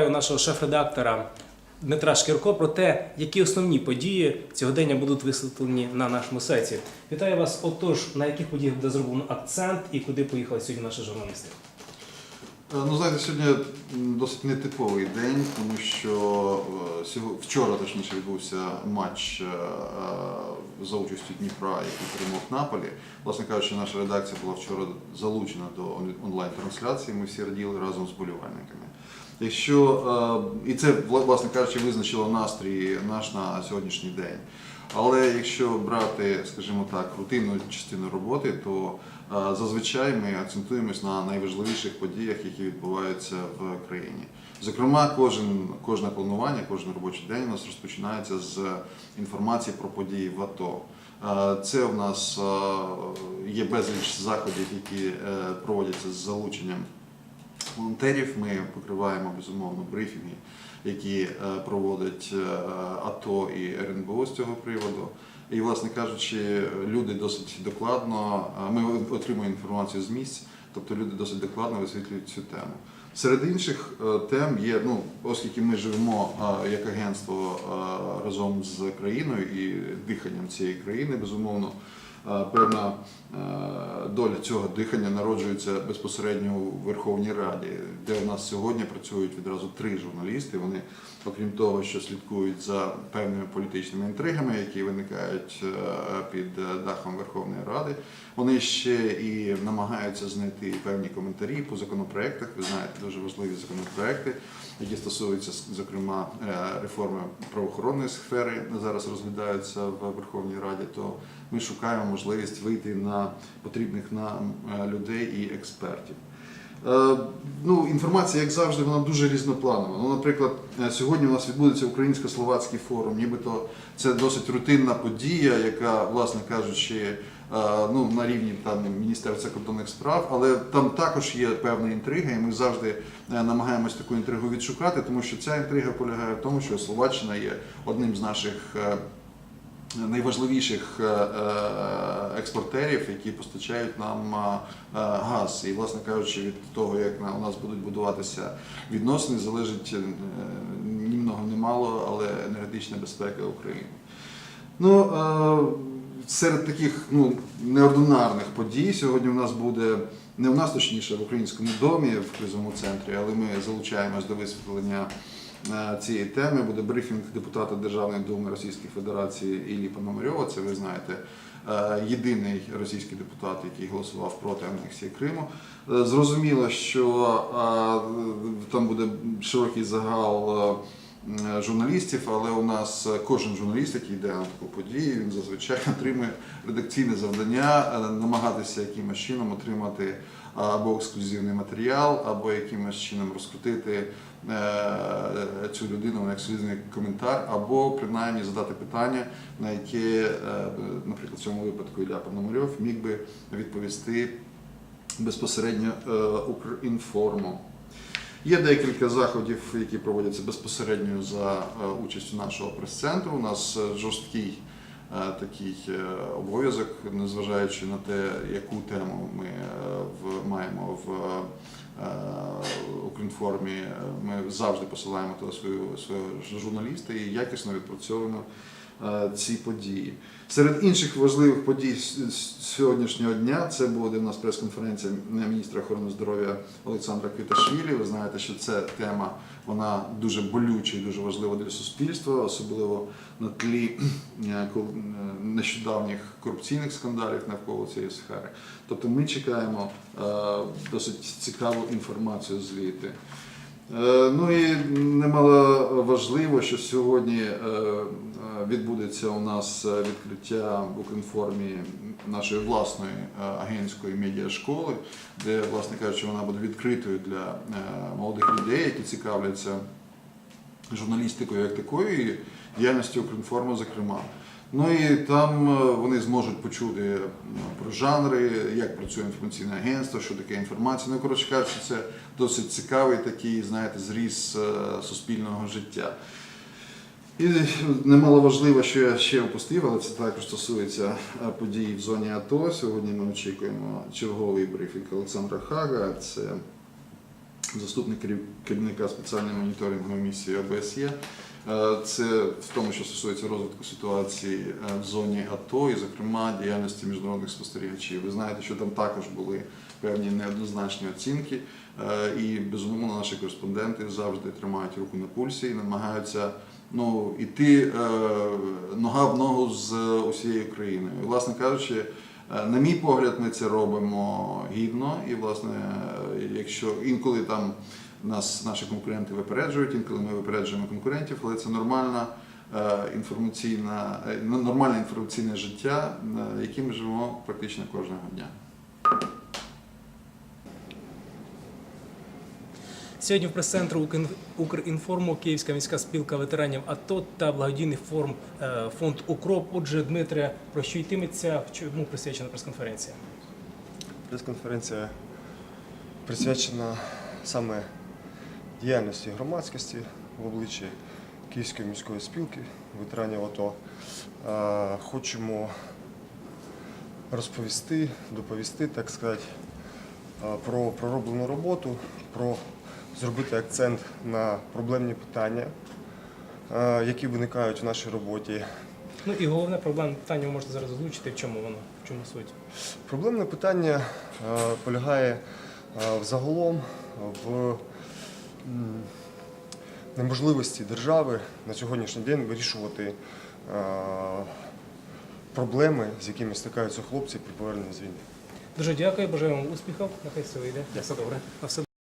нашого шеф-редактора Дмитра Шкірко про те, які основні події цьогодення будуть висвітлені на нашому сайті. Вітаю вас. Отож, на яких подіях буде зроблено акцент і куди поїхали сьогодні наші журналісти? Е, Ну, знаєте, сьогодні досить нетиповий день, тому що е, вчора точніше відбувся матч е, за участю Дніпра, який перемог Наполі. Власне кажучи, наша редакція була вчора залучена до онлайн-трансляції. Ми всі раділи разом з болівальниками. Якщо і це власне кажучи, визначило настрій наш на сьогоднішній день. Але якщо брати, скажімо так, рутинну частину роботи, то е, зазвичай ми акцентуємось на найважливіших подіях, які відбуваються в країні. Зокрема, кожен, кожне планування, кожен робочий день у нас розпочинається з інформації про події в АТО. Е, Це в нас е, є безліч заходів, які проводяться з залученням волонтерів. Ми покриваємо безумовно брифінги, які е, проводить е, АТО і РНБО з цього приводу. І, власне кажучи, люди досить докладно, е, ми отримуємо інформацію з місць, тобто люди досить докладно висвітлюють цю тему. Серед інших тем є, ну, оскільки ми живемо як агентство разом з країною і диханням цієї країни, безумовно, певна е, доля цього дихання народжується безпосередньо у Верховній Раді, де у нас сьогодні працюють відразу три журналісти. Вони, окрім того, що слідкують за певними політичними інтригами, які виникають е, під е, дахом Верховної Ради, вони ще і намагаються знайти певні коментарі по законопроектах. Ви знаєте, дуже важливі законопроекти, які стосуються зокрема реформи правоохоронної сфери, зараз розглядаються в Верховній Раді. То ми шукаємо можливість вийти на потрібних нам е, людей і експертів. Е, Ну, інформація, як завжди, вона дуже різнопланова. Ну, наприклад, е, сьогодні у нас відбудеться українсько-словацький форум, нібито це досить рутинна подія, яка, власне кажучи, ну, на рівні там, Міністерства закордонних справ, але там також є певна інтрига, і ми завжди намагаємось таку інтригу відшукати, тому що ця інтрига полягає в тому, що Словаччина є одним з наших. Найважливіших е, е, експортерів, які постачають нам е, газ. І, власне кажучи, від того, як у нас будуть будуватися відносини, залежить ні много, ні мало, але енергетична безпека України. Ну, серед таких ну, неординарних подій сьогодні у нас буде. Не у нас точніше в українському домі в кризовому центрі, але ми залучаємось до висвітлення цієї теми. Буде брифінг депутата Державної думи Російської Федерації Іллі Пономарьова. Це ви знаєте, е, єдиний російський депутат, який голосував проти анексії Криму. Е, Зрозуміло, що е, там буде широкий загал. Е, Журналістів, але у нас е, кожен журналіст, який йде на таку подію, він зазвичай отримує редакційне завдання е, намагатися якимось чином отримати або ексклюзивний матеріал, або якимось чином розкрутити цю людину на ексклюзивний коментар, або принаймні задати питання, на яке, наприклад, в цьому випадку Ілля Пономарьов міг би відповісти безпосередньо Укрінформу. Є декілька заходів, які проводяться безпосередньо за е, участю нашого прес-центру. У нас е, жорсткий е, такий обов'язок, незважаючи на те, яку тему ми маємо в Укрінформі, ми завжди посилаємо туди свого журналіста і якісно відпрацьовуємо ці події. Серед інших важливих подій сьогоднішнього дня це буде у нас прес-конференція міністра охорони здоров'я Олександра Квіташвілі. Ви знаєте, що ця тема вона дуже болюча і дуже важлива для суспільства, особливо на тлі е, е, нещодавніх корупційних скандалів навколо цієї сфери. Тобто ми чекаємо е, досить цікаву інформацію звідти. Е, Ну і немало важливо, що сьогодні е, е, відбудеться у нас відкриття в Укрінформі нашої власної агентської медіашколи, де, власне кажучи, вона буде відкритою для молодих людей, які цікавляться журналістикою як такою і діяльністю Укрінформу, зокрема. Ну і там е, вони зможуть почути е, про жанри, як працює інформаційне агентство, що таке інформація. Ну, коротше кажучи, це досить цікавий такий, знаєте, зріз е, суспільного життя. І немало важливо, що я ще опустив, але це також стосується подій в зоні АТО. Сьогодні ми очікуємо черговий брифінг Олександра Хага. Це заступник керівника спеціальної моніторингової місії ОБСЄ. Е, Це в тому, що стосується розвитку ситуації е, в зоні АТО і, зокрема, діяльності міжнародних спостерігачів. Ви знаєте, що там також були певні неоднозначні оцінки, Е, і безумовно наші кореспонденти завжди тримають руку на пульсі і намагаються ну, іти нога в ногу з усією країною. Власне кажучи, на мій погляд, ми це робимо гідно, і власне, е, якщо інколи там нас наші конкуренти випереджують, інколи ми випереджуємо конкурентів, але це нормальна е, інформаційна, е, нормальне інформаційне життя, е, яким ми живемо практично кожного дня. Сьогодні в прес-центру Укрінформу Київська міська спілка ветеранів АТО та благодійний форум е, фонд Укроп. Отже, Дмитре, про що йтиметься, чому присвячена прес-конференція? Прес-конференція присвячена саме діяльності громадськості в обличчі Київської міської спілки ветеранів АТО. Е, Хочемо розповісти, доповісти, так сказати, е, про пророблену роботу, про зробити акцент на проблемні питання, е, які виникають в нашій роботі. Ну і головне проблемне питання ви можете зараз озвучити, в чому воно, в чому суть. Проблемне питання е, полягає е, взагалом в неможливості держави на сьогоднішній день вирішувати проблеми, з якими стикаються хлопці при поверненні з війни. Дуже дякую, бажаю вам успіхів. Нехай все вийде. Все добре.